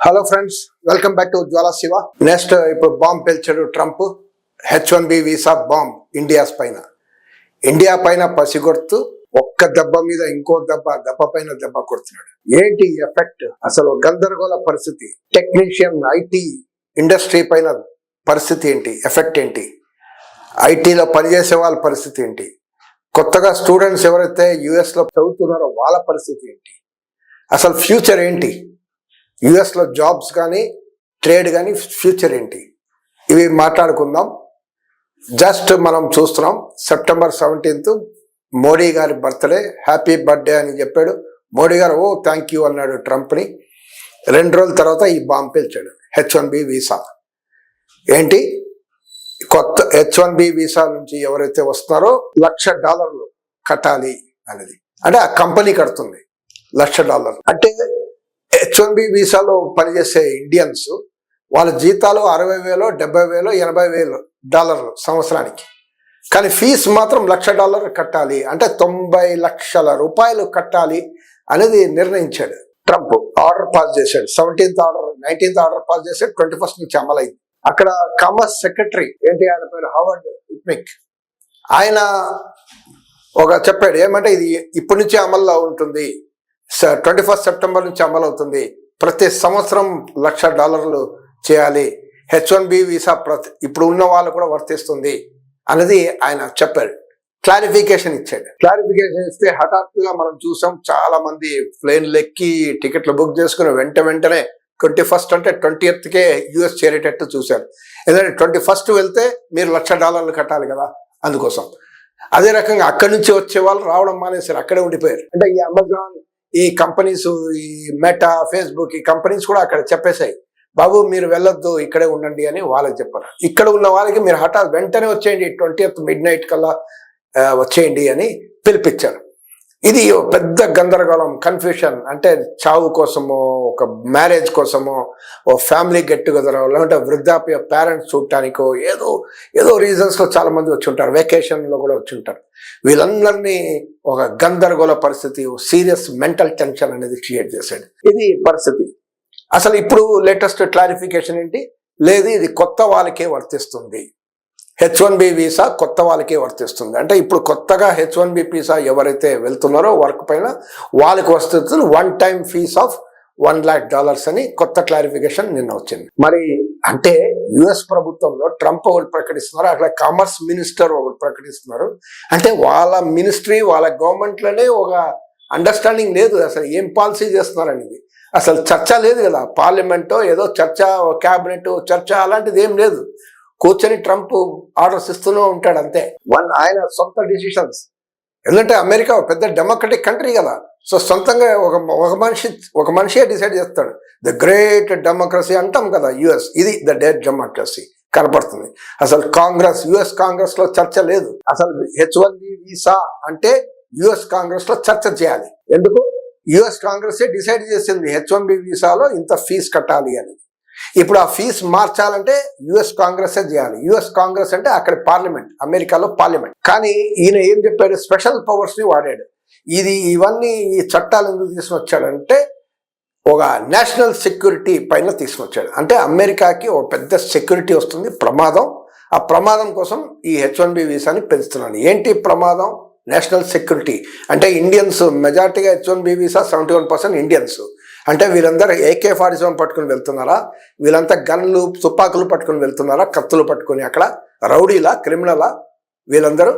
Hello friends welcome back to Jwala Siva next ఇప్పుడు bomb పేల్చాడు Trump H one B visa bomb India's పైన. India పైన పసిగొడుతూ ఒక్క దెబ్బ మీద ఇంకో దెబ్బ దెబ్బ పైన దెబ్బ కొడుతున్నాడు. ఏంటి ఎఫెక్ట్ అసలు గందరగోళ పరిస్థితి. టెక్నీషియన్ ఐటీ ఇండస్ట్రీ పైన పరిస్థితి ఏంటి? ఎఫెక్ట్ ఏంటి? ఐటీలో పనిచేసే వాళ్ళ పరిస్థితి ఏంటి? కొత్తగా స్టూడెంట్స్ ఎవరైతే యుఎస్లో చదువుతున్నారో వాళ్ళ పరిస్థితి ఏంటి? అసలు ఫ్యూచర్ ఏంటి? యుఎస్లో జాబ్స్ కానీ ట్రేడ్ కానీ ఫ్యూచర్ ఏంటి? ఇవి మాట్లాడుకుందాం. జస్ట్ మనం చూస్తున్నాం సెప్టెంబర్ సెవెంటీన్త్ మోడీ గారి బర్త్డే హ్యాపీ బర్త్డే అని చెప్పాడు. మోడీ గారు ఓ థ్యాంక్ యూ అన్నాడు ట్రంప్ని. రెండు రోజుల తర్వాత ఈ బాంబు పేల్చాడు హెచ్ వన్ బి వీసా ఏంటి? కొత్త హెచ్ వన్ బి వీసా నుంచి ఎవరైతే వస్తున్నారో లక్ష డాలర్లు కట్టాలి అనేది. అంటే ఆ కంపెనీ కడుతుంది లక్ష డాలర్లు. అంటే హెచ్ వన్ బి వీసాలో పనిచేసే ఇండియన్స్ వాళ్ళ జీతాలు అరవై వేలు డెబ్బై వేలు ఎనభై వేలు డాలర్లు సంవత్సరానికి. కానీ ఫీజు మాత్రం లక్ష డాలర్ కట్టాలి. అంటే తొంభై లక్షల రూపాయలు కట్టాలి అనేది నిర్ణయించాడు ట్రంప్. ఆర్డర్ పాస్ చేశాడు. Seventeenth order nineteenth order pass చేశాడు. ట్వంటీ ఫస్ట్ నుంచి అమలైంది. అక్కడ కామర్స్ సెక్రటరీ ఏంటి ఆయన పేరు? హవర్డ్ ఇట్మిక్. ఆయన ఒక చెప్పాడు ఏమంటే ఇది ఇప్పటి నుంచే అమల్లో ఉంటుంది. ట్వంటీ ఫస్ట్ సెప్టెంబర్ నుంచి అమలవుతుంది ప్రతి సంవత్సరం లక్ష డాలర్లు చేయాలి. హెచ్ వన్ బి వీసా ప్రతి ఇప్పుడు ఉన్న వాళ్ళు కూడా వర్తిస్తుంది అనేది ఆయన చెప్పాడు. క్లారిఫికేషన్ ఇచ్చాడు. క్లారిఫికేషన్ ఇస్తే హఠాత్తుగా మనం చూసాం చాలా మంది ప్లేన్లు ఎక్కి టికెట్లు బుక్ చేసుకుని వెంట వెంటనే ట్వంటీ ఫస్ట్ అంటే ట్వంటీ ఎయిత్కే యూఎస్ చేరేటట్టు చూశారు. ఎందుకంటే ట్వంటీ ఫస్ట్ వెళ్తే మీరు లక్ష డాలర్లు కట్టాలి కదా అందుకోసం. అదే రకంగా అక్కడి నుంచి వచ్చే వాళ్ళు రావడం మానేశారు. అక్కడే ఉండిపోయారు. అంటే ఈ అమెజాన్ ఈ కంపెనీస్ ఈ మెటా ఫేస్బుక్ ఈ కంపెనీస్ కూడా అక్కడ చెప్పేశాయి. బాబు మీరు వెళ్ళొద్దు ఇక్కడే ఉండండి అని వాళ్ళకి చెప్పారు. ఇక్కడ ఉన్న వాళ్ళకి మీరు హఠాత్ వెంటనే వచ్చేయండి ట్వంటీ మిడ్ నైట్ కల్లా వచ్చేయండి అని పిలిపించారు. ఇది పెద్ద గందరగోళం కన్ఫ్యూషన్ అంటే చావు కోసమో ఒక మ్యారేజ్ కోసమో ఓ ఫ్యామిలీ గెట్ టుగెదర్ లేదంటే వృద్ధాప్య పేరెంట్స్ చూడటానికో ఏదో ఏదో రీజన్స్లో చాలా మంది వచ్చి ఉంటారు. వెకేషన్లో కూడా వచ్చి ఉంటారు. వీళ్ళందరినీ ఒక గందరగోళ పరిస్థితి సీరియస్ మెంటల్ టెన్షన్ అనేది క్రియేట్ చేశాడు. ఇది పరిస్థితి. అసలు ఇప్పుడు లేటెస్ట్ క్లారిఫికేషన్ ఏంటి? లేదు ఇది కొత్త వాళ్ళకే వర్తిస్తుంది. హెచ్ వన్ బి వీసా కొత్త వాళ్ళకే వర్తిస్తుంది. అంటే ఇప్పుడు కొత్తగా హెచ్ వన్ బి వీసా ఎవరైతే వెళ్తున్నారో వర్క్ పైన వాళ్ళకి వస్తుంది one time fees of one lakh dollars అని కొత్త క్లారిఫికేషన్ నిన్న వచ్చింది. మరి అంటే యుఎస్ ప్రభుత్వంలో ట్రంప్ ఒకటి ప్రకటిస్తున్నారు అక్కడ కామర్స్ మినిస్టర్ ఒకటి ప్రకటిస్తున్నారు. అంటే వాళ్ళ మినిస్ట్రీ వాళ్ళ గవర్నమెంట్లోనే ఒక అండర్స్టాండింగ్ లేదు అసలు ఏం పాలసీ చేస్తున్నారు అనేది అసలు చర్చ లేదు కదా పార్లమెంటో ఏదో చర్చ క్యాబినెట్ చర్చ అలాంటిది ఏం లేదు. కూర్చొని ట్రంప్ ఆర్డర్స్ ఇస్తూనే ఉంటాడు అంతే. వన్ ఆయన సొంత డిసిషన్స్ ఎందుకంటే అమెరికా పెద్ద డెమోక్రటిక్ కంట్రీ కదా. సో సొంతంగా ఒక ఒక మనిషి ఒక మనిషే డిసైడ్ చేస్తాడు. ద గ్రేట్ డెమోక్రసీ అంటాం కదా యుఎస్ ఇది ద డేట్ డెమోక్రసీ కనపడుతుంది. అసలు కాంగ్రెస్ యుఎస్ కాంగ్రెస్లో చర్చ లేదు. అసలు హెచ్ వన్ వీసా అంటే యుఎస్ కాంగ్రెస్లో చర్చ చేయాలి. ఎందుకు? యుఎస్ కాంగ్రెస్ డిసైడ్ చేసింది హెచ్ వన్ బి వీసాలో ఇంత ఫీజు కట్టాలి అని. ఇప్పుడు ఆ ఫీజు మార్చాలంటే యుఎస్ కాంగ్రెస్ చేయాలి. యుఎస్ కాంగ్రెస్ అంటే అక్కడ పార్లమెంట్ అమెరికాలో పార్లమెంట్ కానీ ఈయన ఏం చెప్పాడు? స్పెషల్ పవర్స్ని వాడాడు. ఇది ఇవన్నీ ఈ చట్టాలు ఎందుకు తీసుకొచ్చాడంటే ఒక నేషనల్ సెక్యూరిటీ పైన తీసుకొచ్చాడు. అంటే అమెరికాకి ఒక పెద్ద సెక్యూరిటీ వస్తుంది ప్రమాదం. ఆ ప్రమాదం కోసం ఈ హెచ్ వన్ బి వీసాని పెంచుతున్నాను ఏంటి ప్రమాదం? నేషనల్ సెక్యూరిటీ అంటే Indians మెజార్టీగా H one B visa seventy one percent Indians అంటే వీళ్ళందరూ ఏకే ఫార్టీ సెవెన్ పట్టుకుని వెళ్తున్నారా? వీళ్ళంతా గన్లు తుపాకులు పట్టుకుని వెళ్తున్నారా? కత్తులు పట్టుకుని అక్కడ? రౌడీలా? క్రిమినలా? వీళ్ళందరూ?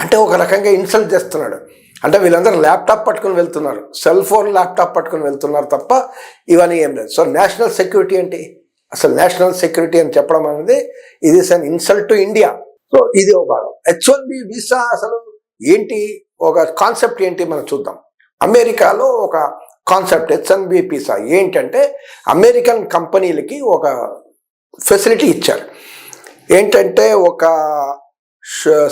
అంటే ఒక రకంగా ఇన్సల్ట్ చేస్తున్నాడు. అంటే వీళ్ళందరూ ల్యాప్టాప్ పట్టుకుని వెళ్తున్నారు. సెల్ ఫోన్ ల్యాప్టాప్ పట్టుకుని వెళ్తున్నారు తప్ప ఇవన్నీ ఏం లేదు. సో నేషనల్ సెక్యూరిటీ ఏంటి? అసలు నేషనల్ సెక్యూరిటీ అని చెప్పడం అనేది ఇది an insult to India so ఇది ఒక భాగం. హెచ్ వన్ బి వీసా అసలు ఏంటి? ఒక కాన్సెప్ట్ ఏంటి? మనం చూద్దాం. అమెరికాలో ఒక కాన్సెప్ట్ హెచ్ ఏంటంటే అమెరికన్ కంపెనీలకి ఒక ఫెసిలిటీ ఇచ్చారు. ఏంటంటే ఒక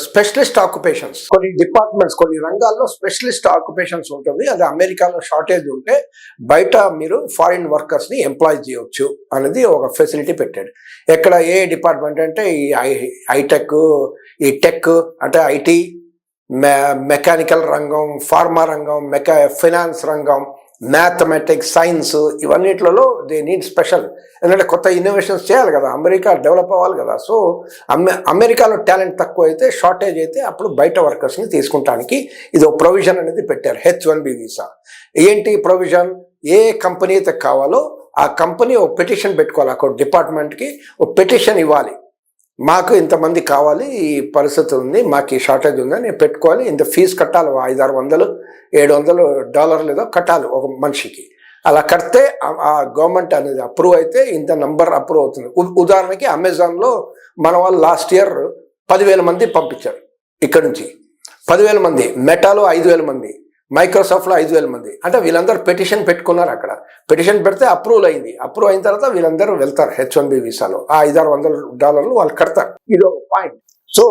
స్పెషలిస్ట్ ఆక్యుపేషన్స్. కొన్ని డిపార్ట్మెంట్స్ కొన్ని రంగాల్లో స్పెషలిస్ట్ ఆక్యుపేషన్స్ ఉంటుంది. అది అమెరికాలో షార్టేజ్ ఉంటే బయట మీరు ఫారిన్ వర్కర్స్ని ఎంప్లాయ్ చేయవచ్చు అనేది ఒక ఫెసిలిటీ పెట్టాడు ఎక్కడ ఏ డిపార్ట్మెంట్ అంటే ఈ ఐ ఐటెక్ ఈ టెక్ అంటే ఐటీ మె మెకానికల్ రంగం ఫార్మా రంగం మెకా ఫైనాన్స్ రంగం మ్యాథమెటిక్స్ సైన్స్ ఇవన్నిట్లలో దే నీడ్ స్పెషల్ ఎందుకంటే కొత్త ఇన్నోవేషన్స్ చేయాలి కదా అమెరికా డెవలప్ అవ్వాలి కదా. సో అమె అమెరికాలో టాలెంట్ తక్కువ అయితే షార్టేజ్ అయితే అప్పుడు బయట వర్కర్స్ని తీసుకుంటానికి ఇది ఒక ప్రొవిజన్ అనేది పెట్టారు హెచ్ వన్ బి వీసా ఏంటి ప్రొవిజన్ ఏ కంపెనీ అయితే కావాలో ఆ కంపెనీ ఒక పిటిషన్ పెట్టుకోవాలి అక్కడ డిపార్ట్మెంట్కి ఒక పిటిషన్ ఇవ్వాలి. మాకు ఇంతమంది కావాలి ఈ పరిస్థితి ఉంది మాకు ఈ షార్టేజ్ ఉంది నేను పెట్టుకోవాలి. ఇంత ఫీజు కట్టాలి ఐదు ఆరు వందలు ఏడు వందలు డాలర్లు ఏదో కట్టాలి ఒక మనిషికి. అలా కడితే ఆ- గవర్నమెంట్ అనేది అప్రూవ్ అయితే ఇంత నంబర్ అప్రూవ్ అవుతుంది. ఉ- ఉదాహరణకి అమెజాన్లో మన వాళ్ళు లాస్ట్ ఇయర్ పదివేల మంది పంపించారు ఇక్కడ నుంచి. పదివేల మంది మెటాలో ఐదు వేల మంది. మైక్రోసాఫ్ట్లో ఐదు వేల మంది. అంటే వీళ్ళందరూ పెటిషన్ పెట్టుకున్నారు అక్కడ. పెటిషన్ పెడితే అప్రూవల్ అయింది. అప్రూవ్ అయిన తర్వాత వీళ్ళందరూ వెళ్తారు హెచ్ వన్ బి వీసాలో. ఆ ఐదారు వందల డాలర్లు వాళ్ళు కడతారు. ఇది ఒక పాయింట్ సో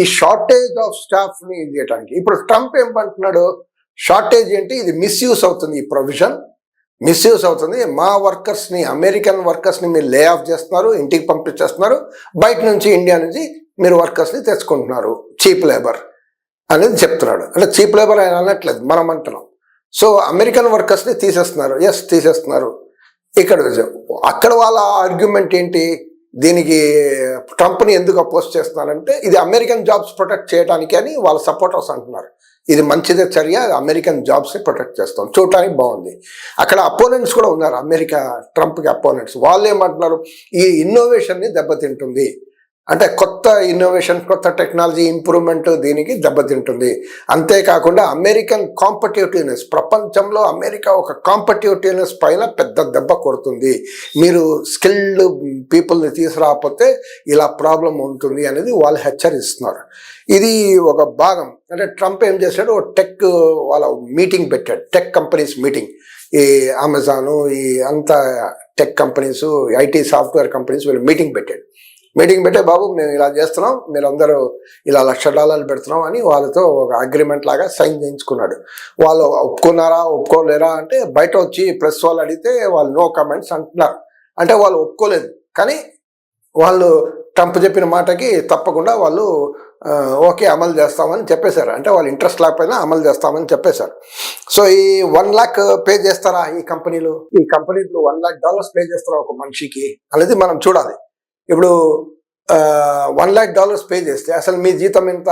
ఈ షార్టేజ్ ఆఫ్ స్టాఫ్ని ఇది చేయడానికి ఇప్పుడు ట్రంప్ ఏమంటున్నాడు షార్టేజ్ ఏంటి? ఇది మిస్యూస్ అవుతుంది ఈ ప్రొవిజన్ మిస్యూస్ అవుతుంది. మా వర్కర్స్ని అమెరికన్ వర్కర్స్ని మీరు లే ఆఫ్ చేస్తున్నారు ఇంటికి పంపించేస్తున్నారు. బయట నుంచి ఇండియా నుంచి మీరు వర్కర్స్ని తెచ్చుకుంటున్నారు. చీప్ లేబర్ అనేది చెప్తున్నాడు. అంటే చీప్ లేబర్ ఆయన అనట్లేదు మనం అంటున్నాం. సో అమెరికన్ వర్కర్స్ని తీసేస్తున్నారు. ఎస్ తీసేస్తున్నారు. ఇక్కడ అక్కడ వాళ్ళ ఆర్గ్యుమెంట్ ఏంటి? దీనికి ట్రంప్ని ఎందుకు అపోజ్ చేస్తున్నారంటే ఇది అమెరికన్ జాబ్స్ ప్రొటెక్ట్ చేయడానికి అని వాళ్ళ సపోర్టర్స్ అంటున్నారు. ఇది మంచిదే చర్య అమెరికన్ జాబ్స్ని ప్రొటెక్ట్ చేస్తాం. చూడటానికి బాగుంది. అక్కడ అపోనెంట్స్ కూడా ఉన్నారు. అమెరికా ట్రంప్కి అపోనెంట్స్. వాళ్ళు ఏమంటున్నారు? ఈ ఇన్నోవేషన్ని దెబ్బతింటుంది. అంటే కొత్త ఇన్నోవేషన్ కొత్త టెక్నాలజీ ఇంప్రూవ్మెంట్ దీనికి దెబ్బతింటుంది. అంతేకాకుండా అమెరికన్ కాంపిటేటివ్నెస్ ప్రపంచంలో అమెరికా ఒక కాంపిటేటివ్నెస్ పైన పెద్ద దెబ్బ కొడుతుంది. మీరు స్కిల్డ్ పీపుల్ని తీసుకురాకపోతే ఇలా ప్రాబ్లం ఉంటుంది అనేది వాళ్ళు హెచ్చరిస్తున్నారు. ఇది ఒక భాగం. అంటే ట్రంప్ ఏం చేశాడు? టెక్ వాళ్ళ మీటింగ్ పెట్టాడు. టెక్ కంపెనీస్ మీటింగ్ ఈ అమెజాను ఈ అంత tech companies IT software companies వీళ్ళు మీటింగ్ పెట్టాడు. మీటింగ్ పెట్టే బాబు మేము ఇలా చేస్తున్నాం మీరందరూ ఇలా లక్ష డాలర్లు పెడుతున్నాం అని వాళ్ళతో ఒక అగ్రిమెంట్ లాగా సైన్ చేయించుకున్నాడు. వాళ్ళు ఒప్పుకున్నారా ఒప్పుకోలేరా అంటే బయట వచ్చి ప్రెస్ వాళ్ళు అడిగితే వాళ్ళు నో కమెంట్స్ అంటున్నారు. అంటే వాళ్ళు ఒప్పుకోలేదు. కానీ వాళ్ళు ట్రంప్ చెప్పిన మాటకి తప్పకుండా వాళ్ళు ఓకే అమలు చేస్తామని చెప్పేశారు. అంటే వాళ్ళు ఇంట్రెస్ట్ లేకపోయినా అమలు చేస్తామని చెప్పేశారు. సో ఈ వన్ లాక్ పే చేస్తారా ఈ కంపెనీలు ఈ కంపెనీలు వన్ లాక్ డాలర్స్ పే చేస్తారా ఒక మనిషికి? అనేది మనం చూడాలి. ఇప్పుడు వన్ ల్యాక్ డాలర్స్ పే చేస్తే అసలు మీ జీతం ఎంత?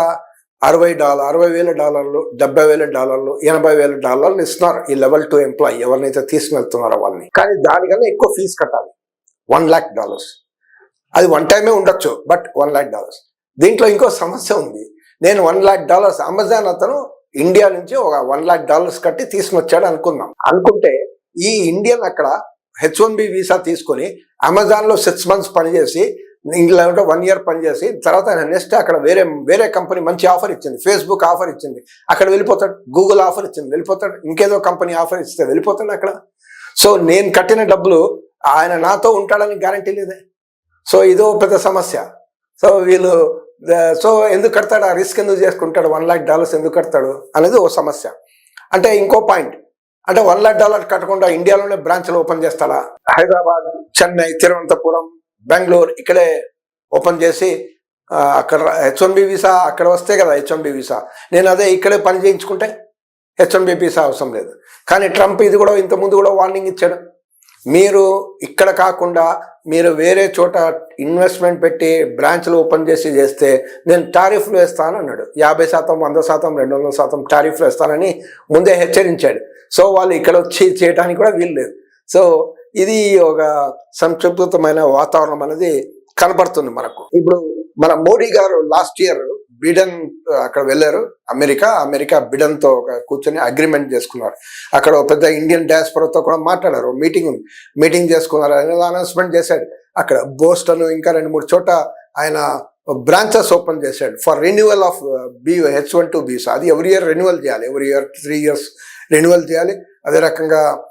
అరవై డాలర్ అరవై వేల డాలర్లు డెబ్బై వేల డాలర్లు ఎనభై వేల డాలర్లు ఇస్తున్నారు ఈ లెవెల్ టూ ఎంప్లాయీ ఎవరినైతే తీసుకువెళ్తున్నారో వాళ్ళని. కానీ దానికన్నా ఎక్కువ ఫీజు కట్టాలి. వన్ ల్యాక్ డాలర్స్ అది వన్ టైమే ఉండొచ్చు బట్ వన్ ల్యాక్ డాలర్స్ దీంట్లో ఇంకో సమస్య ఉంది. నేను వన్ ల్యాక్ డాలర్స్ అమెజాన్ అతను ఇండియా నుంచి ఒక వన్ ల్యాక్ డాలర్స్ కట్టి తీసుకుని వచ్చాడు అనుకుందాం. అనుకుంటే ఈ ఇండియన్ అక్కడ హెచ్ వన్ బి వీసా తీసుకొని అమెజాన్లో సిక్స్ మంత్స్ పనిచేసి ఇంగ్లాండ్లో వన్ ఇయర్ పనిచేసి తర్వాత నెక్స్ట్ అక్కడ వేరే వేరే కంపెనీ మంచి ఆఫర్ ఇచ్చింది. ఫేస్బుక్ ఆఫర్ ఇచ్చింది. అక్కడ వెళ్ళిపోతాడు. గూగుల్ ఆఫర్ ఇచ్చింది. వెళ్ళిపోతాడు. ఇంకేదో కంపెనీ ఆఫర్ ఇస్తే వెళ్ళిపోతాడు అక్కడ. సో నేను కట్టిన డబ్బులు ఆయన నాతో ఉంటాడని గ్యారంటీ లేదే. సో ఇదో పెద్ద సమస్య. సో వీళ్ళు సో ఎందుకు కడతాడు? ఆ రిస్క్ ఎందుకు చేసుకుంటాడు? వన్ లాక్ డాలర్స్ ఎందుకు కడతాడు? అనేది ఓ సమస్య. అంటే ఇంకో పాయింట్ అంటే వన్ లాక్ డాలర్ కట్టకుండా ఇండియాలోనే బ్రాంచ్లు ఓపెన్ చేస్తాడా హైదరాబాద్ చెన్నై తిరువనంతపురం బెంగళూరు ఇక్కడే ఓపెన్ చేసి అక్కడ హెచ్ వన్ బి వీసా అక్కడ వస్తే కదా హెచ్ వన్ బి వీసా నేను అదే ఇక్కడే పని చేయించుకుంటే హెచ్ వన్ బి వీసా అవసరం లేదు. కానీ ట్రంప్ ఇది కూడా ఇంత ముందు కూడా వార్నింగ్ ఇచ్చాడు. మీరు ఇక్కడ కాకుండా మీరు వేరే చోట ఇన్వెస్ట్మెంట్ పెట్టి బ్రాంచ్లు ఓపెన్ చేసి చేస్తే నేను టారిఫ్లు వేస్తాను అన్నాడు యాభై శాతం వంద శాతం రెండు వందల శాతం టారిఫ్లు వేస్తానని ముందే హెచ్చరించాడు. సో వాళ్ళు ఇక్కడ వచ్చి చేయడానికి కూడా వీలు లేదు. సో ఇది ఒక సంక్షిప్తమైన వాతావరణం అనేది కనబడుతుంది మనకు. ఇప్పుడు మన మోడీ గారు లాస్ట్ ఇయర్ బిడెన్ అక్కడ వెళ్ళారు. అమెరికా అమెరికా బిడన్తో ఒక కూర్చొని అగ్రిమెంట్ చేసుకున్నారు. అక్కడ ఒక పెద్ద ఇండియన్తో కూడా మాట్లాడారు. మీటింగ్ ఉంది. మీటింగ్ చేసుకున్నారు. అనేది అనౌన్స్మెంట్ చేశాడు. అక్కడ బోస్టన్ ఇంకా రెండు మూడు చోట ఆయన బ్రాంచెస్ ఓపెన్ చేశాడు. For renewal of B H one two Bs. అది ఎవ్రీ ఇయర్ రెన్యువల్ చేయాలి. Every year three years renewal చేయాలి. అదే రకంగా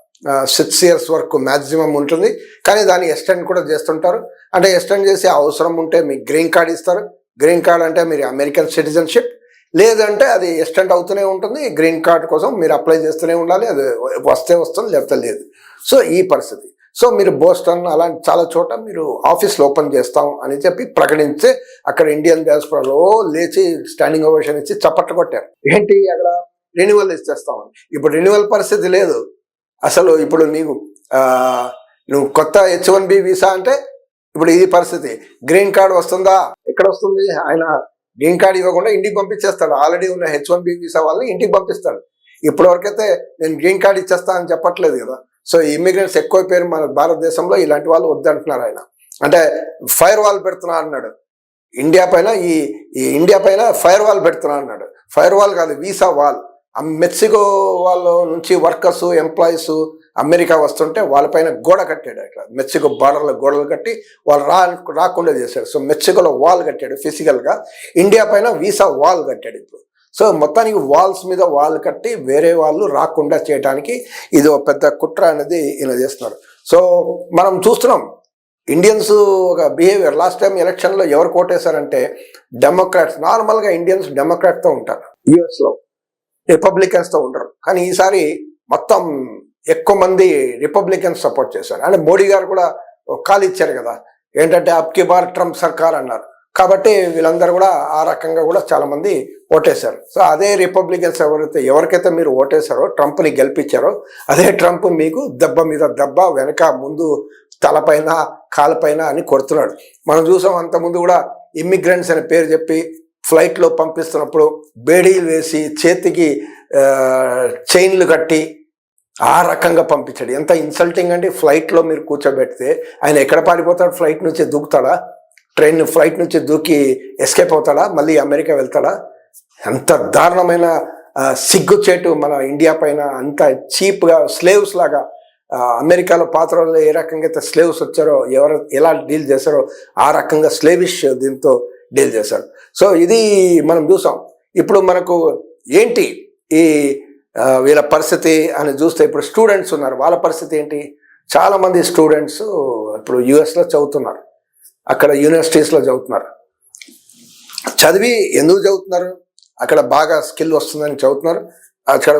సిక్స్ ఇయర్స్ వరకు మ్యాక్సిమం ఉంటుంది. కానీ దాన్ని ఎక్స్టెండ్ కూడా చేస్తుంటారు. అంటే ఎక్స్టెండ్ చేసి అవసరం ఉంటే మీకు గ్రీన్ కార్డ్ ఇస్తారు. గ్రీన్ కార్డ్ అంటే మీరు అమెరికన్ సిటిజన్షిప్ లేదంటే అది ఎక్స్టెండ్ అవుతూనే ఉంటుంది. గ్రీన్ కార్డ్ కోసం మీరు అప్లై చేస్తూనే ఉండాలి. అది వస్తే వస్తుంది లేకపోతే లేదు. సో ఈ పరిస్థితి. సో మీరు బోస్టన్ అలాంటి చాలా చోట మీరు ఆఫీస్లు ఓపెన్ చేస్తాం అని చెప్పి ప్రకటించి అక్కడ ఇండియన్ డియాస్పరాలో లేచి స్టాండింగ్ ఓవేషన్ ఇచ్చి చప్పట్లు కొట్టారు. ఏంటి అక్కడ రెన్యువల్ ఇచ్చేస్తామని ఇప్పుడు రెన్యువల్ పరిస్థితి లేదు. అసలు ఇప్పుడు నీకు నువ్వు కొత్త హెచ్ వన్ బి వీసా అంటే ఇప్పుడు ఇది పరిస్థితి. గ్రీన్ కార్డ్ వస్తుందా? ఎక్కడ వస్తుంది ఆయన గ్రీన్ కార్డ్ ఇవ్వకుండా ఇంటికి పంపించేస్తాడు. ఆల్రెడీ ఉన్న హెచ్ వన్ బి వీసా వాళ్ళని ఇంటికి పంపిస్తాడు. ఇప్పటి వరకైతే నేను గ్రీన్ కార్డ్ ఇచ్చేస్తా అని చెప్పట్లేదు కదా. సో ఇమ్మిగ్రెంట్స్ ఎక్కువైపోయారు మన భారతదేశంలో. ఇలాంటి వాళ్ళు వద్దంటున్నారు ఆయన. అంటే ఫైర్ వాల్ పెడుతున్నా అన్నాడు. ఇండియా పైన ఈ ఈ ఇండియా పైన ఫైర్ వాల్ పెడుతున్నా అన్నాడు. ఫైర్ వాల్ కాదు వీసా వాల్. మెక్సికో వాళ్ళ నుంచి వర్కర్స్ ఎంప్లాయీస్ అమెరికా వస్తుంటే వాళ్ళపైన గోడ కట్టాడు అట్లా. మెక్సికో బార్డర్లో గోడలు కట్టి వాళ్ళు రా రాకుండా చేశాడు. సో మెక్సికోలో వాల్ కట్టాడు ఫిజికల్గా. ఇండియా పైన వీసా వాల్ కట్టాడు ఇప్పుడు. సో మొత్తానికి వాల్స్ మీద వాల్ కట్టి వేరే వాళ్ళు రాకుండా చేయడానికి ఇది ఒక పెద్ద కుట్ర అనేది ఈయన చేస్తున్నారు సో మనం చూస్తున్నాం ఇండియన్స్ ఒక బిహేవియర్ లాస్ట్ టైం ఎలక్షన్లో ఎవరు కోటేశారంటే డెమోక్రాట్స్ నార్మల్గా ఇండియన్స్ డెమోక్రాట్తో ఉంటారు. యుఎస్లో రిపబ్లికన్స్తో ఉంటారు కానీ ఈసారి మొత్తం ఎక్కువ మంది రిపబ్లికన్స్ సపోర్ట్ చేశారు. అంటే మోడీ గారు కూడా ఒక కాల్ ఇచ్చారు కదా ఏంటంటే అప్కి బార్ ట్రంప్ సర్కార్ అన్నారు. కాబట్టి వీళ్ళందరూ కూడా ఆ రకంగా కూడా చాలా మంది ఓటేశారు. సో అదే రిపబ్లికన్స్ ఎవరైతే ఎవరికైతే మీరు ఓటేశారో ట్రంప్ని గెలిపించారో అదే ట్రంప్ మీకు దెబ్బ మీద దెబ్బ వెనక ముందు తలపైన కాలపైన అని కొడుతున్నాడు. మనం చూసాం అంత ముందు కూడా ఇమ్మిగ్రెంట్స్ అనే పేరు చెప్పి ఫ్లైట్లో పంపిస్తున్నప్పుడు బేడీలు వేసి చేతికి చైన్లు కట్టి ఆ రకంగా పంపించాడు. ఎంత ఇన్సల్టింగ్ అంటే ఫ్లైట్లో మీరు కూర్చోబెడితే ఆయన ఎక్కడ పారిపోతాడు? ఫ్లైట్ నుంచి దూకుతాడా? ట్రైన్ ఫ్లైట్ నుంచి దూకి ఎస్కేప్ అవుతాడా? మళ్ళీ అమెరికా వెళ్తాడా? ఎంత దారుణమైన సిగ్గు సిగ్గుచేటు మన ఇండియా పైన అంత చీప్గా స్లేవ్స్ లాగా అమెరికాలో పాత రోజుల్లో ఏ రకంగా అయితే స్లేవ్స్ వచ్చారో ఎవరు ఎలా డీల్ చేశారో ఆ రకంగా స్లేవిష్ దీంతో డీల్ చేశారు. సో ఇది మనం చూసాం. ఇప్పుడు మనకు ఏంటి ఈ వీళ్ళ పరిస్థితి అని చూస్తే ఇప్పుడు స్టూడెంట్స్ ఉన్నారు. వాళ్ళ పరిస్థితి ఏంటి? చాలామంది స్టూడెంట్స్ ఇప్పుడు యుఎస్లో చదువుతున్నారు. అక్కడ యూనివర్సిటీస్లో చదువుతున్నారు. చదివి ఎందుకు చదువుతున్నారు? అక్కడ బాగా స్కిల్ వస్తుందని చదువుతున్నారు. అక్కడ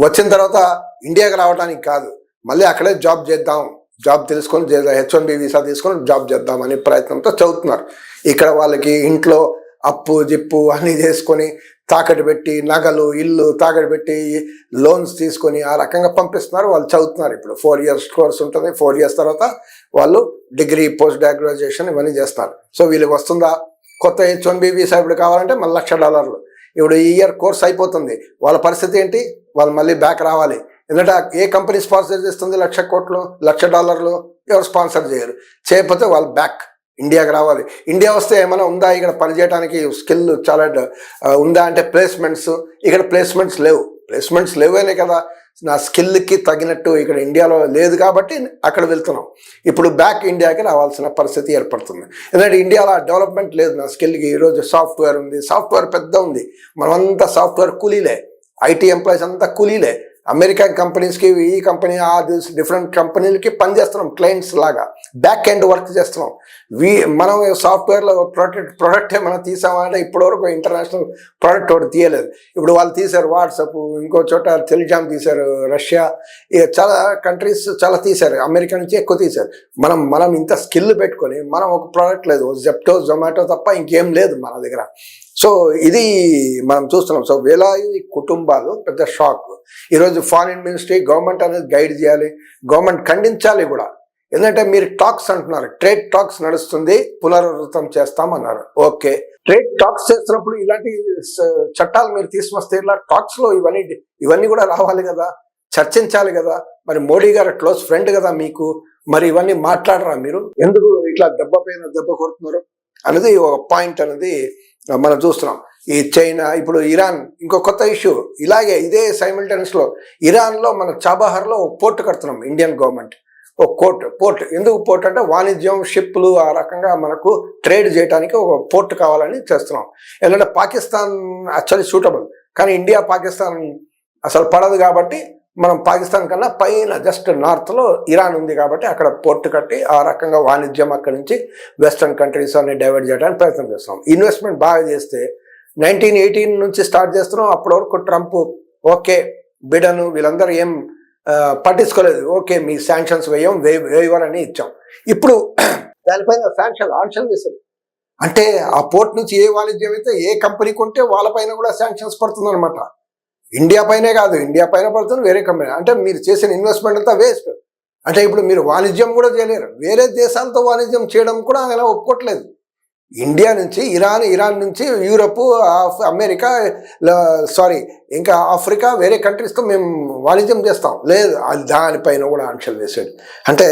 వచ్చిన తర్వాత ఇండియాకి రావడానికి కాదు. మళ్ళీ అక్కడే జాబ్ చేద్దాం. జాబ్ తెలుసుకొని హెచ్ వన్ బి వీసా తీసుకొని జాబ్ చేద్దాం అనే ప్రయత్నంతో చదువుతున్నారు. ఇక్కడ వాళ్ళకి ఇంట్లో అప్పు జిప్పు అన్ని చేసుకొని తాకట్టు పెట్టి నగలు ఇల్లు తాకట్టు పెట్టి లోన్స్ తీసుకొని ఆ రకంగా పంపిస్తున్నారు. వాళ్ళు చదువుతున్నారు. ఇప్పుడు ఫోర్ ఇయర్స్ కోర్స్ ఉంటుంది. ఫోర్ ఇయర్స్ తర్వాత వాళ్ళు డిగ్రీ పోస్ట్ గ్రాడ్యుయేషన్ ఇవన్నీ చేస్తారు. సో వీళ్ళకి వస్తుందా? కొత్త హెచ్ వన్ బీబీ వీసా కావాలంటే మళ్ళీ లక్ష డాలర్లు. ఇప్పుడు ఈ ఇయర్ కోర్స్ అయిపోతుంది. వాళ్ళ పరిస్థితి ఏంటి? వాళ్ళు మళ్ళీ బ్యాక్ రావాలి. ఎందుకంటే ఏ కంపెనీ స్పాన్సర్ చేస్తుంది? లక్ష కోట్లు లక్ష డాలర్లు? ఎవరు స్పాన్సర్ చేయరు. చేయకపోతే వాళ్ళు బ్యాక్ ఇండియాకి రావాలి. ఇండియా వస్తే ఏమైనా ఉందా? ఇక్కడ పనిచేయడానికి స్కిల్ చాలా ఉందా అంటే ప్లేస్మెంట్స్ ఇక్కడ ప్లేస్మెంట్స్ లేవు. ప్లేస్మెంట్స్ లేవనే కదా. నా స్కిల్కి తగినట్టు ఇక్కడ ఇండియాలో లేదు కాబట్టి అక్కడ వెళ్తున్నాం. ఇప్పుడు బ్యాక్ ఇండియాకి రావాల్సిన పరిస్థితి ఏర్పడుతుంది. ఎందుకంటే ఇండియాలో డెవలప్మెంట్ లేదు నా స్కిల్కి. ఈరోజు సాఫ్ట్వేర్ ఉంది. సాఫ్ట్వేర్ పెద్ద ఉంది. మనమంతా సాఫ్ట్వేర్ కూలీలే. ఐటీ ఎంప్లాయీస్ అంతా కూలీలే. అమెరికన్ కంపెనీస్కి ఈ కంపెనీ ఆ డిఫరెంట్ కంపెనీలకి పనిచేస్తున్నాం క్లయింట్స్ లాగా. బ్యాక్ ఎండ్ వర్క్ చేస్తున్నాం. వీ మనం సాఫ్ట్వేర్లో ప్రొడక్ట్ ప్రొడక్ట్ ఏమైనా తీసామంటే ఇప్పటివరకు ఇంటర్నేషనల్ ప్రోడక్ట్ ఒకటి తీయలేదు. ఇప్పుడు వాళ్ళు తీశారు వాట్సాప్ ఇంకో చోట టెలిజామ్ తీశారు రష్యా ఇక చాలా కంట్రీస్ చాలా తీశారు అమెరికా నుంచి ఎక్కువ తీశారు. మనం మనం ఇంత స్కిల్ పెట్టుకొని మనం ఒక ప్రోడక్ట్ లేదు. జెప్టో జొమాటో తప్ప ఇంకేం లేదు మన దగ్గర. సో ఇది మనం చూస్తున్నాం. సో వేలాది కుటుంబాలు పెద్ద షాక్. ఈరోజు ఫారిన్ మినిస్ట్రీ గవర్నమెంట్ అనేది గైడ్ చేయాలి గవర్నమెంట్ ఖండించాలి కూడా. ఎందుకంటే మీరు టాక్స్ అంటున్నారు ట్రేడ్ టాక్స్ నడుస్తుంది పునరావృతం చేస్తామన్నారు. ఓకే. ట్రేడ్ టాక్స్ చేస్తున్నప్పుడు ఇలాంటి చట్టాలు మీరు తీసుకొస్తే ఇలా టాక్స్లో ఇవన్నీ ఇవన్నీ కూడా రావాలి కదా చర్చించాలి కదా. మరి మోడీ గారు క్లోజ్ ఫ్రెండ్ కదా మీకు. మరి ఇవన్నీ మాట్లాడరా మీరు? ఎందుకు ఇట్లా దెబ్బ పైన దెబ్బ కొడుతున్నారు? అనేది ఒక పాయింట్ అనేది మనం చూస్తున్నాం. ఈ చైనా ఇప్పుడు ఇరాన్ ఇంకో కొత్త ఇష్యూ ఇలాగే ఇదే సైమిల్టేనియస్లో ఇరాన్లో మన చాబహార్ ఒక పోర్ట్ కడుతున్నాం ఇండియన్ గవర్నమెంట్ ఒక కోర్ట్ పోర్ట్. ఎందుకు పోర్ట్ అంటే వాణిజ్యం షిప్లు ఆ రకంగా మనకు ట్రేడ్ చేయడానికి ఒక పోర్ట్ కావాలని చేస్తున్నాం. ఎందుకంటే పాకిస్తాన్ యాక్చువల్లీ సూటబుల్ కానీ ఇండియా పాకిస్తాన్ అసలు పడదు కాబట్టి మనం పాకిస్తాన్ కన్నా పైన జస్ట్ నార్త్లో ఇరాన్ ఉంది కాబట్టి అక్కడ పోర్టు కట్టి ఆ రకంగా వాణిజ్యం అక్కడి నుంచి వెస్ట్రన్ కంట్రీస్ అన్ని డైవర్ట్ చేయడానికి ప్రయత్నం చేస్తున్నాం ఇన్వెస్ట్మెంట్ బాగా చేస్తే నైన్టీన్ ఎయిటీన్ నుంచి స్టార్ట్ చేస్తున్నాం. అప్పటి వరకు ట్రంప్ ఓకే బిడను వీళ్ళందరూ ఏం పట్టించుకోలేదు. ఓకే మీ శాంక్షన్స్ వేయం వే వేయవర్ అని ఇచ్చాం. ఇప్పుడు దానిపైన శాంక్షన్ ఆంక్షన్ వేసాడు అంటే ఆ పోర్ట్ నుంచి ఏ వాణిజ్యం అయితే ఏ కంపెనీ కొంటే వాళ్ళపైన కూడా శాంక్షన్స్ పడుతుందన్నమాట. ఇండియా పైనే కాదు ఇండియా పైన పడుతుంది వేరే కంపెనీ అంటే మీరు చేసిన ఇన్వెస్ట్మెంట్ అంతా వేస్ట్ అంటే ఇప్పుడు మీరు వాణిజ్యం కూడా చేయలేరు. వేరే దేశాలతో వాణిజ్యం చేయడం కూడా అలా ఒప్పుకోవట్లేదు ఇండియా నుంచి ఇరాన్ ఇరాన్ నుంచి యూరప్ ఆఫ్- అమెరికా సారీ ఇంకా ఆఫ్రికా వేరే కంట్రీస్తో మేము వాణిజ్యం చేస్తాం. లేదు అది దానిపైన కూడా ఆంక్షలు వేసాడు అంటే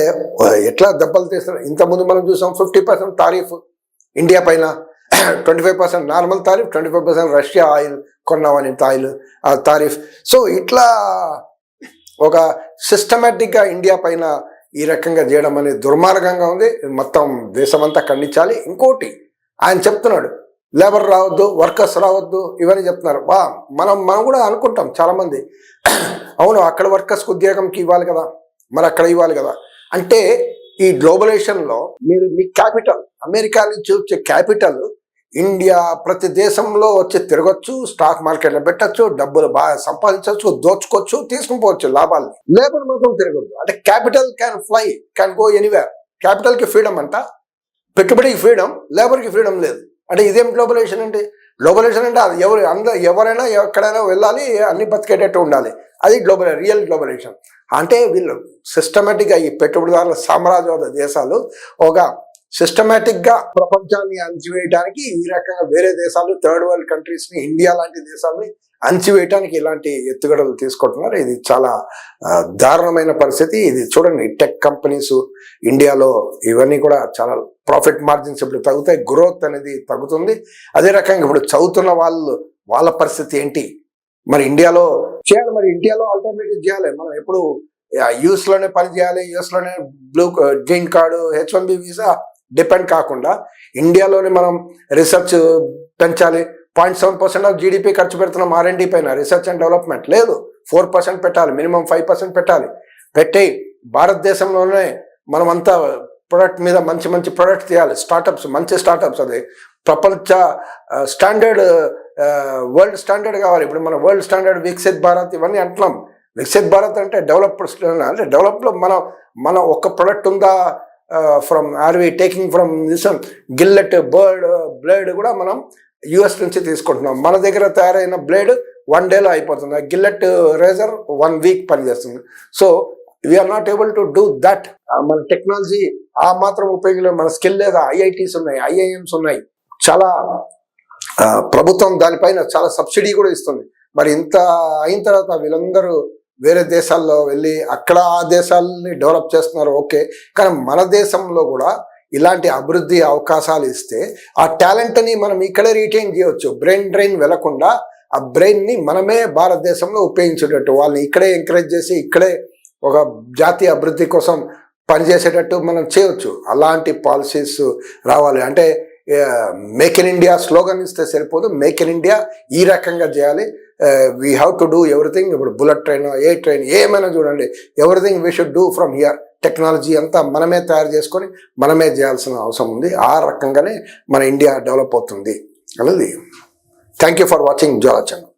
ఎట్లా దెబ్బలు తీస్తారు ఇంతకుముందు మనం చూసాం ఫిఫ్టీ పర్సెంట్ తారీఫ్. ఇండియా పైన twenty five percent normal tariff twenty five percent Russia oil కొన్నామని oil ఆ తారీఫ్. సో ఇట్లా ఒక సిస్టమేటిక్గా ఇండియా పైన ఈ రకంగా చేయడం అనేది దుర్మార్గంగా ఉంది. మొత్తం దేశమంతా ఖండించాలి. ఇంకోటి ఆయన చెప్తున్నాడు లేబర్ రావద్దు వర్కర్స్ రావద్దు ఇవన్నీ చెప్తున్నారు. బా మనం మనం కూడా అనుకుంటాం చాలామంది. అవును అక్కడ వర్కర్స్కి ఉద్యోగంకి ఇవ్వాలి కదా మరి అక్కడ ఇవ్వాలి కదా. అంటే ఈ గ్లోబలైజేషన్లో మీరు మీ క్యాపిటల్ అమెరికా నుంచి వచ్చే క్యాపిటల్ ఇండియా ప్రతి దేశంలో వచ్చి తిరగొచ్చు స్టాక్ మార్కెట్లో పెట్టచ్చు డబ్బులు బాగా సంపాదించవచ్చు దోచుకోవచ్చు తీసుకుని పోవచ్చు లాభాలు లేబర్ మాత్రం తిరగద్దు. అంటే capital can fly can go anywhere. క్యాపిటల్కి ఫ్రీడమ్ అంట. పెట్టుబడికి ఫ్రీడమ్ లేబర్కి ఫ్రీడమ్ లేదు. అంటే ఇదేం గ్లోబలైజేషన్ అంటే? గ్లోబలైజేషన్ అంటే అది ఎవరు అందరూ ఎవరైనా ఎక్కడైనా వెళ్ళాలి అన్ని బతికేటట్టు ఉండాలి. అది గ్లోబల్ రియల్ గ్లోబలైజేషన్. అంటే వీళ్ళు సిస్టమేటిక్గా ఈ పెట్టుబడిదారుల సామ్రాజ్యవాద దేశాలు ఒక సిస్టమేటిక్గా ప్రపంచాన్ని అణచివేయడానికి ఈ రకంగా వేరే దేశాలు థర్డ్ వరల్డ్ కంట్రీస్ని ఇండియా లాంటి దేశాలని అణచివేయటానికి ఇలాంటి ఎత్తుగడలు తీసుకుంటున్నారు. ఇది చాలా దారుణమైన పరిస్థితి. ఇది చూడండి టెక్ కంపెనీస్ ఇండియాలో ఇవన్నీ కూడా చాలా ప్రాఫిట్ మార్జిన్స్ ఇప్పుడు తగ్గుతాయి. గ్రోత్ అనేది తగ్గుతుంది. అదే రకంగా ఇప్పుడు చదువుతున్న వాళ్ళు వాళ్ళ పరిస్థితి ఏంటి? మరి ఇండియాలో చేయాలి మరి ఇండియాలో ఆల్టర్నేటివ్ చేయాలి. మనం ఎప్పుడు యూఎస్లోనే పని చేయాలి యూఎస్లోనే blue green card H one B visa depend కాకుండా ఇండియాలోనే మనం రీసెర్చ్ పెంచాలి. Point seven percent of GDP ఖర్చు పెడుతున్నాం ఆర్ఎండి పైన. రీసెర్చ్ అండ్ డెవలప్మెంట్ లేదు. ఫోర్ పర్సెంట్ పెట్టాలి. మినిమం ఫైవ్ పర్సెంట్ పెట్టాలి. పెట్టి భారతదేశంలోనే మనమంతా ప్రొడక్ట్ మీద మంచి మంచి ప్రొడక్ట్ తీయాలి. స్టార్టప్స్ మంచి స్టార్టప్స్ అది. ప్రపంచ స్టాండర్డ్ వరల్డ్ స్టాండర్డ్ కావాలి. ఇప్పుడు మన వరల్డ్ స్టాండర్డ్ వికసిత్ భారత్ ఇవన్నీ అంటున్నాం. వికసిత్ భారత్ అంటే డెవలప్డ్ అంటే డెవలప్లో మనం మన ఒక్క ప్రొడక్ట్ ఉందా? From are we taking from this Gillette bird blade కూడా మనం యుఎస్ నుంచి తీసుకుంటున్నాం. మన దగ్గర తయారైన బ్లేడ్ వన్ డేలో అయిపోతుంది. గిల్లెట్ రేజర్ వన్ వీక్ పనిచేస్తుంది. So we are not able to do that మన టెక్నాలజీ ఆ మాత్రం ఉపయోగించలేదు మన స్కిల్ లేదా ఐఐటీస్ ఉన్నాయి ఐఐఎంస్ ఉన్నాయి. చాలా ప్రభుత్వం దానిపైన చాలా సబ్సిడీ కూడా ఇస్తుంది. మరి ఇంత అయిన తర్వాత వీళ్ళందరూ వేరే దేశాల్లో వెళ్ళి అక్కడ ఆ దేశాలని డెవలప్ చేస్తున్నారు ఓకే. కానీ మన దేశంలో కూడా ఇలాంటి అభివృద్ధి అవకాశాలు ఇస్తే ఆ టాలెంట్ని మనం ఇక్కడే రీటైన్ చేయవచ్చు బ్రెయిన్ డ్రైన్ వెళ్ళకుండా ఆ బ్రెయిన్ని మనమే భారతదేశంలో ఉపయోగించేటట్టు వాళ్ళని ఇక్కడే ఎంకరేజ్ చేసి ఇక్కడే ఒక జాతీయ అభివృద్ధి కోసం పనిచేసేటట్టు మనం చేయొచ్చు. అలాంటి పాలసీస్ రావాలి. అంటే మేక్ ఇన్ ఇండియా స్లోగన్ ఇస్తే సరిపోదు. మేక్ ఇన్ ఇండియా ఈ రకంగా చేయాలి. We have to do everything ఇప్పుడు బుల్లెట్ ట్రైన్ ఏ ట్రైన్ ఏమైనా చూడండి. Everything we should do from here technology అంతా మనమే తయారు చేసుకొని మనమే చేయాల్సిన అవసరం ఉంది. ఆ రకంగానే మన ఇండియా డెవలప్ అవుతుంది. అనేది thank you for watching Jwala channel